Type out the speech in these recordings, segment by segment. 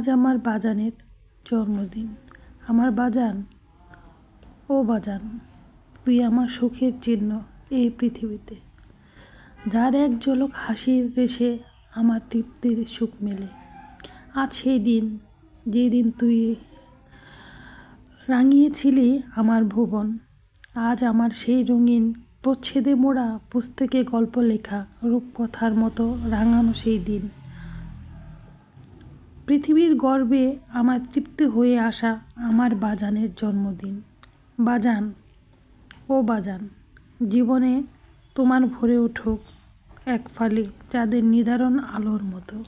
আজ আমার বাজানের জন্মদিন। আমার বাজান, ও বাজান, তুই আমার সুখের চিহ্ন এই পৃথিবীতে। যার এক ঝলক হাসির দেশে আমার তৃপ্তির সুখ মেলে। আজ সেই দিন যেই দিন তুই রাঙিয়েছিলি আমার ভুবন। আজ আমার সেই রঙিন প্রচ্ছেদে মোড়া পুস্তকে গল্প লেখা রূপকথার মতো রাঙানো সেই দিন। পৃথিবীর গর্বে আমার তৃপ্তি হয়ে আসা আমার বাজানের জন্মদিন। বাজান, ও বাজান, জীবনে তোমার ভরে উঠুক এক ফালি চাঁদের নিদারণ আলোর মতো।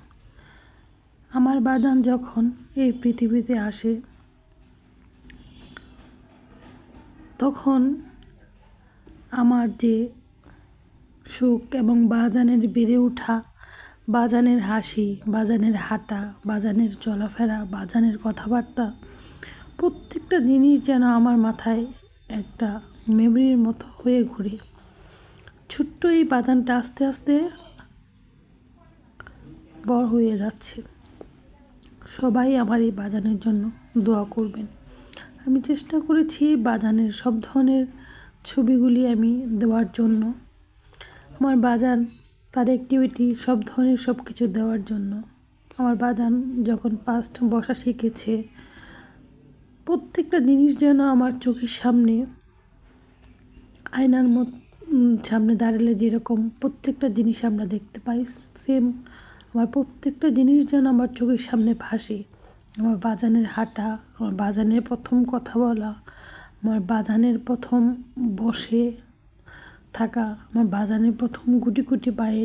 আমার বাজান যখন এই পৃথিবীতে আসে, তখন আমার যে সুখ এবং বাজানের বেড়ে ওঠা বাজানের হাসি, বাজানের হাঁটা, বাজানের চলাফেরা, বাজানের কথাবার্তা, প্রত্যেকটা জিনিস যেন আমার মাথায় একটা মেমরির মতো হয়ে ঘুরে। ছোট্ট এই বাজানটা আস্তে আস্তে বড় হয়ে যাচ্ছে। সবাই আমার এই বাজানের জন্য দোয়া করবেন। আমি চেষ্টা করেছি বাজানের সব ধরনের ছবিগুলি আমি দেওয়ার জন্য। আমার বাজান তার অ্যাক্টিভিটি সব ধরনের সব কিছু দেওয়ার জন্য। আমার বাজান যখন পাস্ট বসা শিখেছে, প্রত্যেকটা জিনিস যেন আমার চোখের সামনে, আয়নার মত সামনে দাঁড়ালে যেরকম প্রত্যেকটা জিনিস আমরা দেখতে পাই সেম আমার প্রত্যেকটা জিনিস যেন আমার চোখের সামনে ভাসে। আমার বাজানের হাঁটা, আমার বাজানের প্রথম কথা বলা, আমার বাজানের প্রথম বসে থাকা আমার বাজানের প্রথম গুটি গুটি পায়ে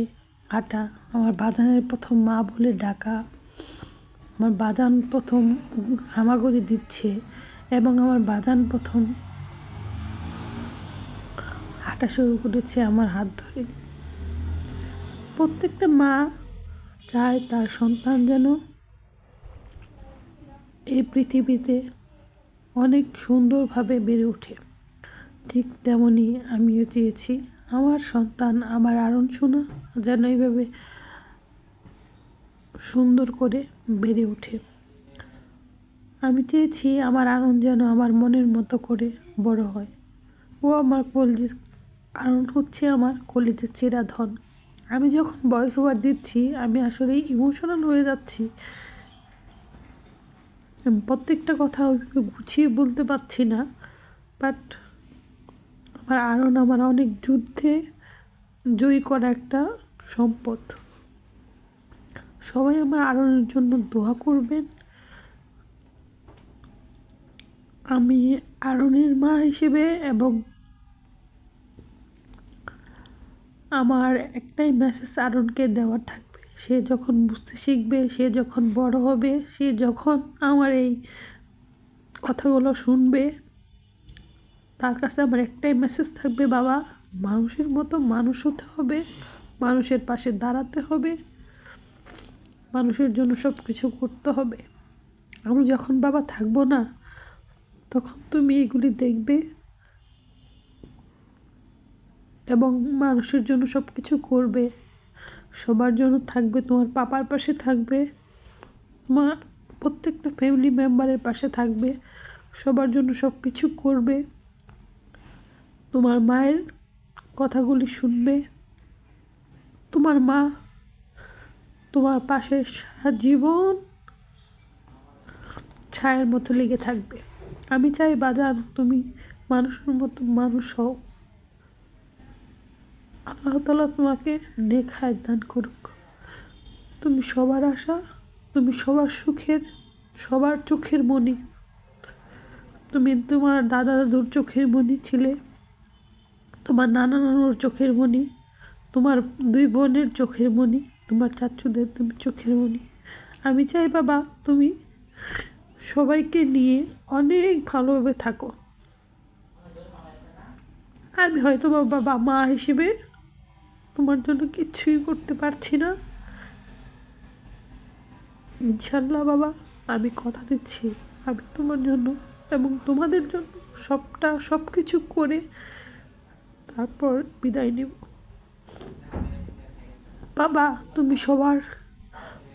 হাঁটা, আমার বাজানের প্রথম মা বলে ডাকা, আমার বাজান প্রথম হামাগুড়ি দিচ্ছে এবং আমার বাজান প্রথম হাঁটা শুরু করেছে আমার হাত ধরে। প্রত্যেকটা মা চায় তার সন্তান যেন এই পৃথিবীতে অনেক সুন্দরভাবে বেড়ে ওঠে। ঠিক তেমনই আমিও চেয়েছি। আমার সন্তান, আমার আরণ শোনা যেন এইভাবে সুন্দর করে বেড়ে ওঠে। আমি চেয়েছি আমার আনন যেন আমার মনের মতো করে বড় হয়। ও আমার কলজি আনন হচ্ছে আমার কলিজের চেরা ধন। আমি যখন ভয়েস ওভার দিচ্ছি, আমি আসলে ইমোশনাল হয়ে যাচ্ছি। প্রত্যেকটা কথা গুছিয়ে বলতে পারছি না বাট আমার আরন আমার অনেক যুদ্ধে জয়ী করা একটা সম্পদ। সবাই আমার আরনের জন্য দোয়া করবেন। আমি আরনের মা হিসেবে এবং আমার একটাই মেসেজ আরনকে দেওয়ার থাকবে। সে যখন বুঝতে শিখবে, সে যখন বড় হবে, সে যখন আমার এই কথাগুলো শুনবে তার কাছে আমার একটাই মেসেজ থাকবে, বাবা, মানুষের মতো মানুষ হতে হবে, মানুষের পাশে দাঁড়াতে হবে, মানুষের জন্য সব কিছু করতে হবে। আমি যখন বাবা থাকব না, তখন তুমি এগুলি দেখবে এবং মানুষের জন্য সব কিছু করবে। সবার জন্য থাকবে, তোমার পাপার পাশে থাকবে, তোমার প্রত্যেকটা ফ্যামিলি মেম্বারের পাশে থাকবে, সবার জন্য সব কিছু করবে। তোমার মায়ের কথাগুলি শুনবে। তোমার মা তোমার পাশে সারা জীবন ছায়ের মতো লেগে থাকবে। আমি চাই বাজান, তুমি মানুষের মতো মানুষ হও। আল্লাহ তালা তোমাকে নেখায় দান করুক। তুমি সবার আশা, তুমি সবার সুখের, সবার চোখের মনি। তুমি তোমার দাদা দাদুর চোখের মনি ছিলে। তোমার নানা নানুর চোখের মণি, তোমার দুই বোনের চোখের মণি, তোমার চাচুদের তুমি চোখের মনি আমি চাই বাবা, তুমি সবাইকে নিয়ে অনেক ভালোভাবে থাকো। আমি হয়তো বাবা মা হিসেবে তোমার জন্য কিছুই করতে পারছি না। ইনশাল্লাহ বাবা, আমি কথা দিচ্ছি। আমি তোমার জন্য এবং তোমাদের জন্য সবটা সব কিছু করে তারপর বিদায় নেব। বাবা, তুমি সবার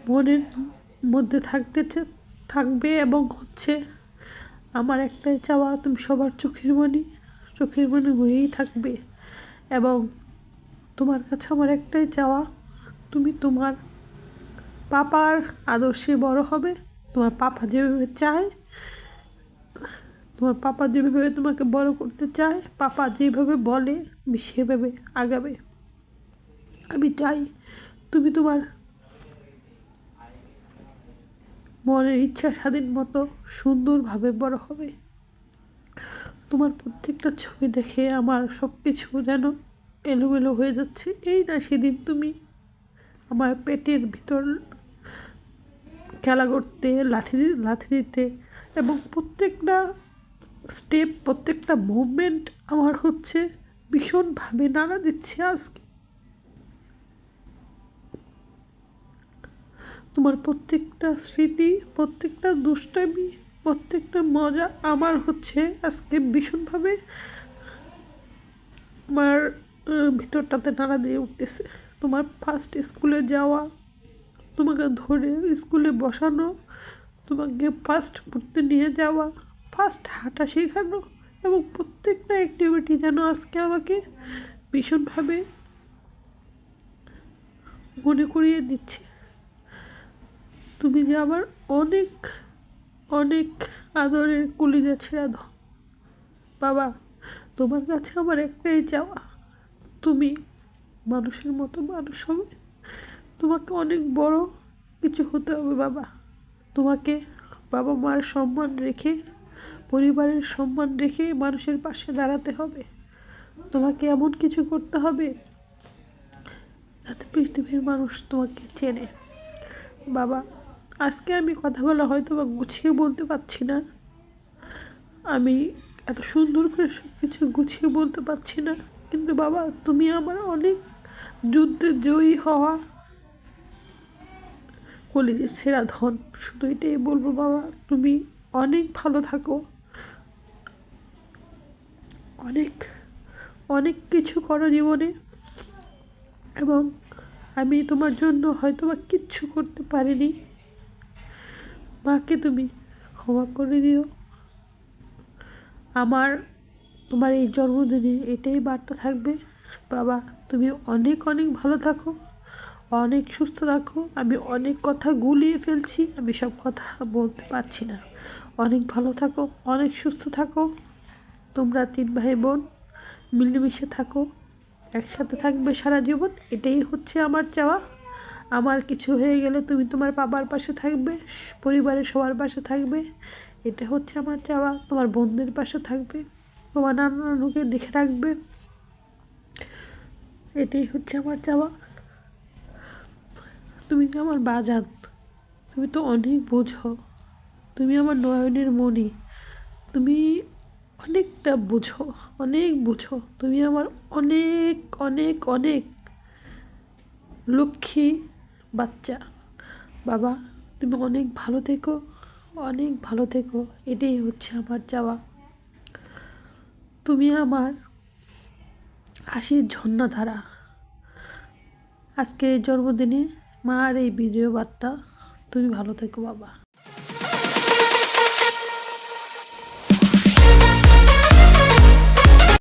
মনের মধ্যে থাকতে থাকবে এবং হচ্ছে আমার একটাই চাওয়া, তুমি সবার চোখের মনি চোখের মনি হয়েই থাকবে এবং তোমার কাছে আমার একটাই চাওয়া, তুমি তোমার পাপার আদর্শে বড় হবে, তোমার পাপা যেভাবে চায় তোমার পাপা যেভাবে তোমাকে বড় করতে চায়, পাপা যেভাবে বলে তুমি সেভাবে আগাবে। আমি চাই তুমি তোমার মনের ইচ্ছা স্বাধীন মতো সুন্দরভাবে বড় হবে। তোমার প্রত্যেকটা ছবি দেখে আমার সব কিছু যেন এলোমেলো হয়ে যাচ্ছে। এই না সেদিন তুমি আমার পেটের ভিতর খেলা করতে, লাঠি লাঠি দিতে এবং প্রত্যেকটা স্টেপ প্রত্যেকটা মুভমেন্ট আমার হচ্ছে ভীষণভাবে নাড়া দিচ্ছে আজকে। তোমার প্রত্যেকটা স্মৃতি, প্রত্যেকটা দুষ্টামি, প্রত্যেকটা মজা আমার হচ্ছে আজকে ভীষণভাবে আমার ভিতরটাতে নাড়া দিয়ে উঠতেছে। তোমার ফার্স্ট স্কুলে যাওয়া, তোমাকে ধরে স্কুলে বসানো, তোমাকে ফার্স্ট পড়তে নিয়ে যাওয়া ফার্স্ট হাঁটা শেখানো এবং প্রত্যেকটা অ্যাক্টিভিটি যেন আজকে আমাকে ভীষণভাবে মনে করিয়ে দিচ্ছে। তুমি যে আমার অনেক অনেক আদরের কলিজা ছেঁড়া ধ বাবা, তোমার কাছে আমার একটাই চাওয়া, তুমি মানুষের মতো মানুষ হবে। তোমাকে অনেক বড় কিছু হতে হবে বাবা। তোমাকে বাবা মার সম্মান রেখে পরিবারের সম্মান রেখে মানুষের পাশে দাঁড়াতে হবে। তোমাকে এমন কিছু করতে হবে যাতে পৃথিবীর মানুষ তোমাকে চেনে। বাবা, আজকে আমি কথাগুলো হয়তো বা গুছিয়ে বলতে পারছি না। আমি এত সুন্দর করে সব কিছু গুছিয়ে বলতে পারছি না। কিন্তু বাবা, তুমি আমার অনেক যুদ্ধে জয়ী হওয়া কলেজের সেরা ধন। শুধু এটাই বলব বাবা, তুমি অনেক ভালো থাকো। অনেক অনেক কিছু করো জীবনে। এবং আমি তোমার জন্য হয়তো বা কিচ্ছু করতে পারিনি। মাকে তুমি ক্ষমা করে দিও। আমার, তোমার এই জন্মদিনে এটাই বার্তা থাকবে, বাবা, তুমি অনেক অনেক ভালো থাকো, অনেক সুস্থ থাকো। আমি অনেক কথা গুলিয়ে ফেলছি, আমি সব কথা বলতে পারছি না। অনেক ভালো থাকো, অনেক সুস্থ থাকো। তোমরা তিন ভাই বোন মিলেমিশে থাকো, একসাথে থাকবে সারা জীবন, এটাই হচ্ছে আমার চাওয়া। আমার কিছু হয়ে গেলে তুমি তোমার বাবার পাশে থাকবে, পরিবারের সবার পাশে থাকবে, এটা হচ্ছে আমার চাওয়া। তোমার বোনদের পাশে থাকবে, তোমার নানা নানুকে দেখে রাখবে, এটাই হচ্ছে আমার চাওয়া। তুমি যে আমার বাজান, তুমি তো অনেক বোঝো। তুমি আমার নয়নের মণি, তুমি অনেকটা বুঝো, অনেক বুঝো। তুমি আমার অনেক অনেক অনেক লক্ষ্মী বাচ্চা। বাবা, তুমি অনেক ভালো থেকো, অনেক ভালো থেকো। এটাই হচ্ছে আমার চাওয়া। তুমি আমার হাসির ঝর্ণাধারা আজকে এই জন্মদিনে মার এই ভিডিও বার্তা তুমি ভালো থেকো, বাবা।